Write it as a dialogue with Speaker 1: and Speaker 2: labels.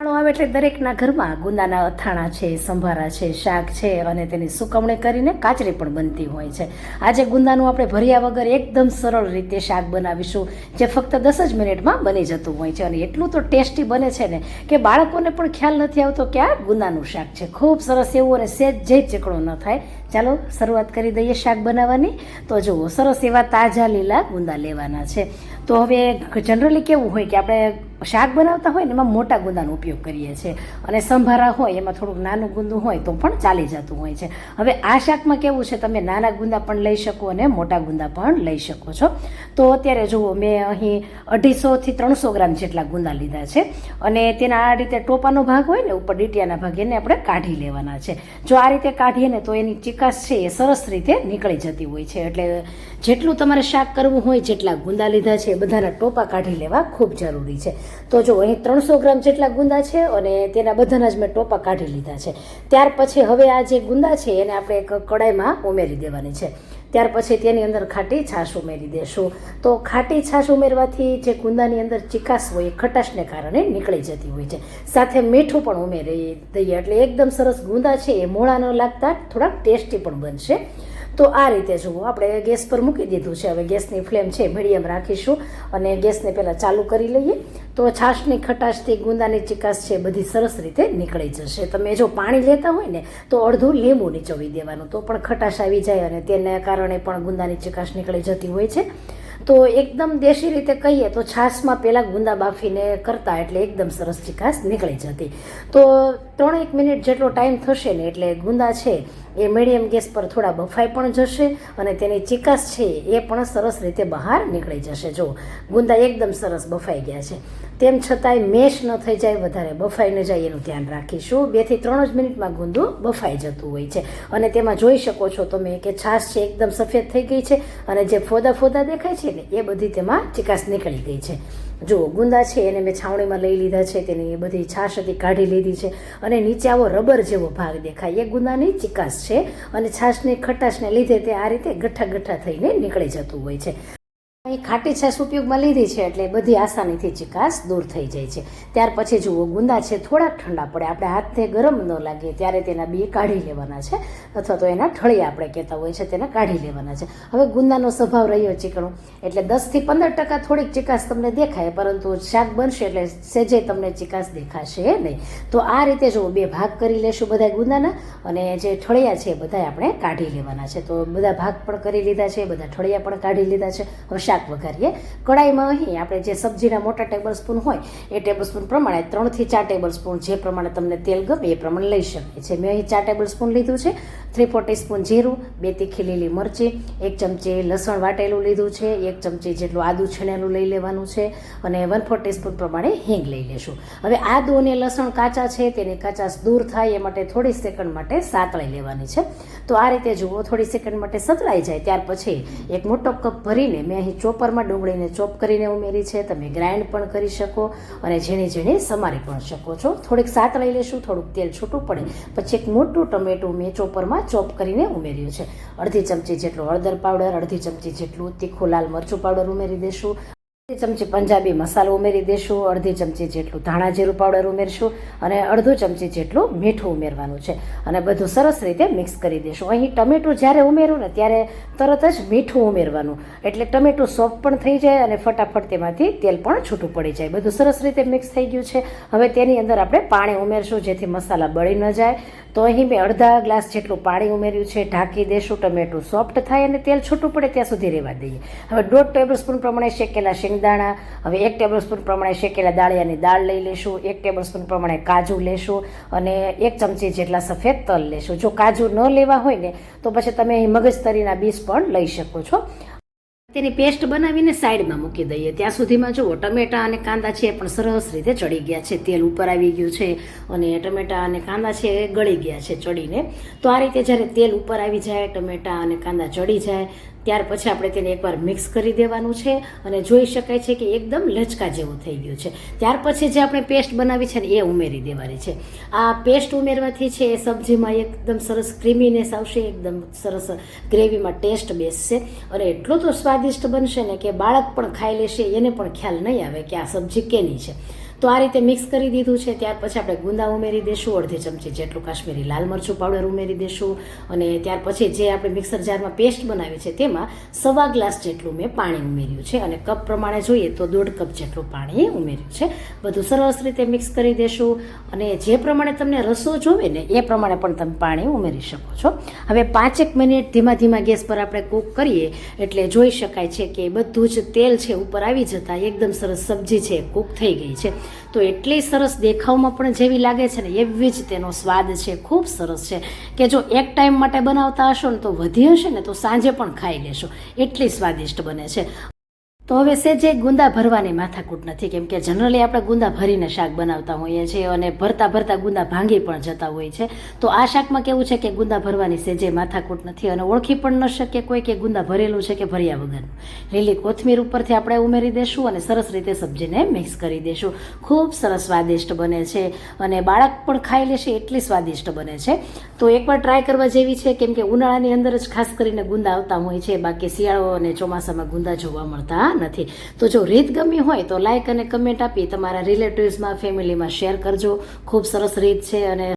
Speaker 1: ઉનાળો આવે એટલે દરેકના ઘરમાં ગુંદાના અથાણા છે, સંભારા છે, શાક છે અને તેની સુકવણી કરીને કાચરી પણ બનતી હોય છે. આજે ગુંદાનું આપણે ભર્યા વગર એકદમ સરળ રીતે શાક બનાવીશું, જે ફક્ત દસ જ મિનિટમાં બની જતું હોય છે. અને એટલું તો ટેસ્ટી બને છે ને કે બાળકોને પણ ખ્યાલ નથી આવતો કે આ ગુંદાનું શાક છે. ખૂબ સરસ એવું અને સેજ જે ચીકણો ન થાય ચાલો શરૂઆત કરી દઈએ શાક બનાવવાની. તો જુઓ, સરસ એવા તાજા લીલા ગુંદા લેવાના છે. તો હવે જનરલી કેવું હોય કે આપણે શાક બનાવતા હોય ને એમાં મોટા ગુંદાનો ઉપયોગ કરીએ છીએ. અને સંભારા હોય, એમાં થોડુંક નાનું ગુંદું હોય તો પણ ચાલી જતું હોય છે. હવે આ શાકમાં કેવું છે, તમે નાના ગુંદા પણ લઈ શકો અને મોટા ગુંદા પણ લઈ શકો છો. તો અત્યારે જુઓ, મેં અહીં અઢીસોથી ત્રણસો ગ્રામ જેટલા ગુંદા લીધા છે. અને તેના આ રીતે ટોપાનો ભાગ હોય ને, ઉપર ડીટિયાના ભાગ એને આપણે કાઢી લેવાના છે. જો આ રીતે કાઢીએ ને તો એની ચિકાસ છે એ સરસ રીતે નીકળી જતી હોય છે. એટલે જેટલું તમારે શાક કરવું હોય, જેટલા ગુંદા લીધા છે બધાના ટોપા કાઢી લેવા ખૂબ જરૂરી છે. તો જો અહીં ત્રણસો ગ્રામ જેટલા ગુંદા છે અને તેના બધાના જ મેં ટોપા કાઢી લીધા છે. ત્યાર પછી હવે આ જે ગુંદા છે એને આપણે એક કડાઈમાં ઉમેરી દેવાની છે. ત્યાર પછી તેની અંદર ખાટી છાશ ઉમેરી દેશું. તો ખાટી છાશ ઉમેરવાથી જે કુંદાની અંદર ચિકાસ હોય, એ ખટાશને કારણે નીકળી જતી હોય છે. સાથે મીઠું પણ ઉમેરી દઈએ. એટલે એકદમ સરસ ગુંદા છે, એ મોળા ન લાગતા, થોડાક ટેસ્ટી પણ બનશે. તો આ રીતે જુઓ. આપણે ગેસ પર મૂકી દીધું છે. હવે ગેસની ફ્લેમ છે મીડિયમ રાખીશું અને ગેસને પહેલાં ચાલુ કરી લઈએ. તો છાશની ખટાશથી ગુંદાની ચિકાસ છે બધી સરસ રીતે નીકળી જશે. તમે જો પાણી લેતા હોય ને, તો અડધું લીંબુ નીચોવી દેવાનું. તો પણ ખટાશ આવી જાય અને તેને કારણે પણ ગુંદાની ચિકાસ નીકળી જતી હોય છે. તો એકદમ દેશી રીતે કહીએ તો છાશમાં પહેલાં ગુંદા બાફીને કરતા એટલે એકદમ સરસ ચિકાસ નીકળી જતી. તો ત્રણેક મિનિટ જેટલો ટાઈમ થશે ને એટલે ગુંદા છે એ મીડિયમ ગેસ પર થોડા બફાઈ પણ જશે અને તેની ચિકાસ છે એ પણ સરસ રીતે બહાર નીકળી જશે. જો ગુંદા એકદમ સરસ બફાઈ ગયા છે. તેમ છતાંય મેશ ન થઈ જાય, વધારે બફાઈ ન જાય એનું ધ્યાન રાખીશું. બેથી ત્રણ જ મિનિટમાં ગુંદું બફાઈ જતું હોય છે. અને તેમાં જોઈ શકો છો તમે કે છાશ છે એકદમ સફેદ થઈ ગઈ છે અને જે ફોદા ફોદા દેખાય છે ને એ બધી તેમાં ચિકાસ નીકળી ગઈ છે. જો ગુંદા છે એને મેં છાવણીમાં લઈ લીધા છે, તેની એ બધી છાશ હતી, કાઢી લીધી છે અને નીચે આવો રબર જેવો ભાગ દેખાય. એ ગુંદાની ચિકાસ છે અને છાશની, ખટાશને લીધે તે આ રીતે ગઠ્ઠા ગઠ્ઠા થઈને નીકળી જતું હોય છે. અહીં ખાટી છાશ ઉપયોગમાં લીધી છે એટલે બધી આસાનીથી ચિકાસ દૂર થઈ જાય છે. ત્યાર પછી જુઓ, ગુંદા છે, થોડાક ઠંડા પડે. આપણે હાથે ગરમ ન લાગે ત્યારે તેના બી કાઢી લેવાના છે. અથવા તો એના ઠળિયા આપણે કહેતા હોય છે, તેને કાઢી લેવાના છે. હવે ગુંદાનો સ્વભાવ રહ્યો ચીકણો એટલે દસથી પંદર ટકા થોડીક ચિકાસ તમને દેખાય, પરંતુ શાક બનશે એટલે સેજે તમને ચિકાસ દેખાશે નહીં. તો આ રીતે જુઓ, બે ભાગ કરી લેશું બધા ગુંદાના અને જે ઠળિયા છે એ બધા આપણે કાઢી લેવાના છે. તો બધા ભાગ પણ કરી લીધા છે, બધા ઠળિયા પણ કાઢી લીધા છે. હવે શાક વઘારીએ. કડાઈમાં અહીં આપણે જે સબ્જીના મોટા ટેબલ સ્પૂન હોય, એ ટેબલ સ્પૂન પ્રમાણે ત્રણથી ચાર ટેબલ સ્પૂન જે પ્રમાણે તમને તેલ ગમે એ પ્રમાણે લઈ શકીએ છીએ મેં અહીં ચાર ટેબલ સ્પૂન લીધું છે. થ્રી ફોર સ્પૂન જીરું બે તીખી લીલી મરચી, એક ચમચી લસણ વાટેલું લીધું છે, એક ચમચી જેટલું આદું છીણેલું લઈ લેવાનું છે અને વન ફોર સ્પૂન પ્રમાણે હિંગ લઈ લેશું. હવે આદું અને લસણ કાચા છે, તેની કાચાશ દૂર થાય એ માટે થોડી સેકન્ડ માટે સાતળી લેવાની છે. તો આ રીતે જુઓ, થોડી સેકન્ડ માટે સતળાઈ જાય, ત્યાર પછી એક મોટો કપ ભરીને મેં અહીં ચોપરમાં ડુંગળીને ચોપ કરીને ઉમેરી છે, તમે ગ્રાઇન્ડ પણ કરી શકો અને ઝીણી ઝીણી સમારી પણ શકો છો. થોડીક સાતળાઈ લેશું, થોડુંક તેલ છૂટું પડે, પછી એક મોટું ટમેટું મેં ચોપરમાં ચોપ કરીને ઉમેર્યું છે. અડધી ચમચી જેટલું હળદર પાવડર, અડધી ચમચી જેટલું તીખું લાલ મરચું પાવડર ઉમેરી અડધી ચમચી પંજાબી મસાલો ઉમેરી દેશું, અડધી ચમચી જેટલું ધાણા જીરું પાવડર ઉમેરશું અને અડધું ચમચી જેટલું મીઠું ઉમેરવાનું છે. અને બધું સરસ રીતે મિક્સ કરી દેશું. અહીં ટમેટું જ્યારે ઉમેરું ને ત્યારે તરત જ મીઠું ઉમેરવાનું. એટલે ટમેટું સોફ્ટ પણ થઈ જાય અને ફટાફટ તેમાંથી તેલ પણ છૂટું પડી જાય. બધું સરસ રીતે મિક્સ થઈ ગયું છે. હવે તેની અંદર આપણે પાણી ઉમેરશું જેથી મસાલા બળી ન જાય. તો અહીં મેં અડધા ગ્લાસ જેટલું પાણી ઉમેર્યું છે. ઢાંકી દેશું, ટમેટું સોફ્ટ થાય અને તેલ છૂટું પડે ત્યાં સુધી રહેવા દઈએ. હવે દોઢ ટેબલ સ્પૂન પ્રમાણે શેકેલા શેંગદાણા હવે એક ટેબલ સ્પૂન પ્રમાણે શેકેલા દાળિયાની દાળ લઈ લેશું, એક ટેબલ સ્પૂન પ્રમાણે કાજુ લેશું અને એક ચમચી જેટલા સફેદ તલ લેશું. જો કાજુ ન લેવા હોય ને, તો પછી તમે અહીં મગજતરીના બીજ પણ લઈ શકો છો. તેની પેસ્ટ બનાવીને સાઈડમાં મૂકી દઈએ. ત્યાં સુધીમાં જુઓ, ટમેટા અને કાંદા છે એ પણ સરસ રીતે ચડી ગયા છે. તેલ ઉપર આવી ગયું છે અને ટમેટા અને કાંદા છે એ ગળી ગયા છે ચડીને. તો આ રીતે જ્યારે તેલ ઉપર આવી જાય, ટમેટા અને કાંદા ચડી જાય ત્યાર પછી આપણે તેને એકવાર મિક્સ કરી દેવાનું છે અને જોઈ શકાય છે કે એકદમ લચકા જેવું થઈ ગયું છે. ત્યાર પછી જે આપણે પેસ્ટ બનાવી છે ને, એ ઉમેરી દેવાની છે. આ પેસ્ટ ઉમેરવાથી છે, એ સબ્જીમાં એકદમ સરસ ક્રીમીનેસ આવશે, એકદમ સરસ ગ્રેવીમાં ટેસ્ટ બેસશે અને એટલો તો સ્વાદિષ્ટ બનશે ને કે બાળક પણ ખાઈ લેશે, એને પણ ખ્યાલ નહીં આવે કે આ સબ્જી કેની છે. તો આ રીતે મિક્સ કરી દીધું છે. ત્યાર પછી આપણે ગુંદા ઉમેરી દેશું, અડધી ચમચી જેટલું કાશ્મીરી લાલ મરચું પાવડર ઉમેરી દેશું અને ત્યાર પછી જે આપણે મિક્સર જારમાં પેસ્ટ બનાવી છે તેમાં સવા ગ્લાસ જેટલું મેં પાણી ઉમેર્યું છે અને કપ પ્રમાણે જોઈએ તો દોઢ કપ જેટલું પાણી ઉમેર્યું છે. બધું સરસ રીતે મિક્સ કરી દેશું અને જે પ્રમાણે તમને રસો જોવે ને એ પ્રમાણે પણ તમે પાણી ઉમેરી શકો છો. હવે પાંચેક મિનિટ ધીમા ધીમા ગેસ પર આપણે કૂક કરીએ એટલે જોઈ શકાય છે કે બધું જ તેલ છે, ઉપર આવી જતાં એકદમ સરસ સબ્જી છે કૂક થઈ ગઈ છે. તો એટલી સરસ દેખાવમાં પણ જેવી લાગે છે ને એવી જ તેનો સ્વાદ છે. ખૂબ સરસ છે. કે જો એક ટાઈમ માટે બનાવતા હશો ને તો વધી હશે ને તો સાંજે પણ ખાઈ લેશો. એટલી સ્વાદિષ્ટ બને છે. તો હવે સેજે ગુંદા ભરવાની માથાકૂટ નથી. કેમ કે જનરલી આપણે ગુંદા ભરીને શાક બનાવતા હોઈએ છીએ અને ભરતા ભરતા ગુંદા ભાંગી પણ જતા હોય છે. તો આ શાકમાં કેવું છે કે ગુંદા ભરવાની સેજે માથાકૂટ નથી અને ઓળખી પણ ન શકે કોઈ કે ગુંદા ભરેલું છે કે ભર્યા વગરનું. લીલી કોથમીર ઉપરથી આપણે ઉમેરી દેશું અને સરસ રીતે સબ્જીને મિક્સ કરી દેશું. ખૂબ સરસ સ્વાદિષ્ટ બને છે અને બાળક પણ ખાઈ લેશે એટલી સ્વાદિષ્ટ બને છે. તો એકવાર ટ્રાય કરવા જેવી છે, કેમ કે ઉનાળાની અંદર જ ખાસ કરીને ગુંદા આવતા હોય છે. બાકી શિયાળો અને ચોમાસામાં ગુંદા જોવા મળતા નથી. તો જો રીત ગમી હોય તો લાઇક અને કમેન્ટ આપી તમારા રિલેટિવ્સમાં ફેમિલીમાં શેર કરજો. ખૂબ સરસ રીત છે અને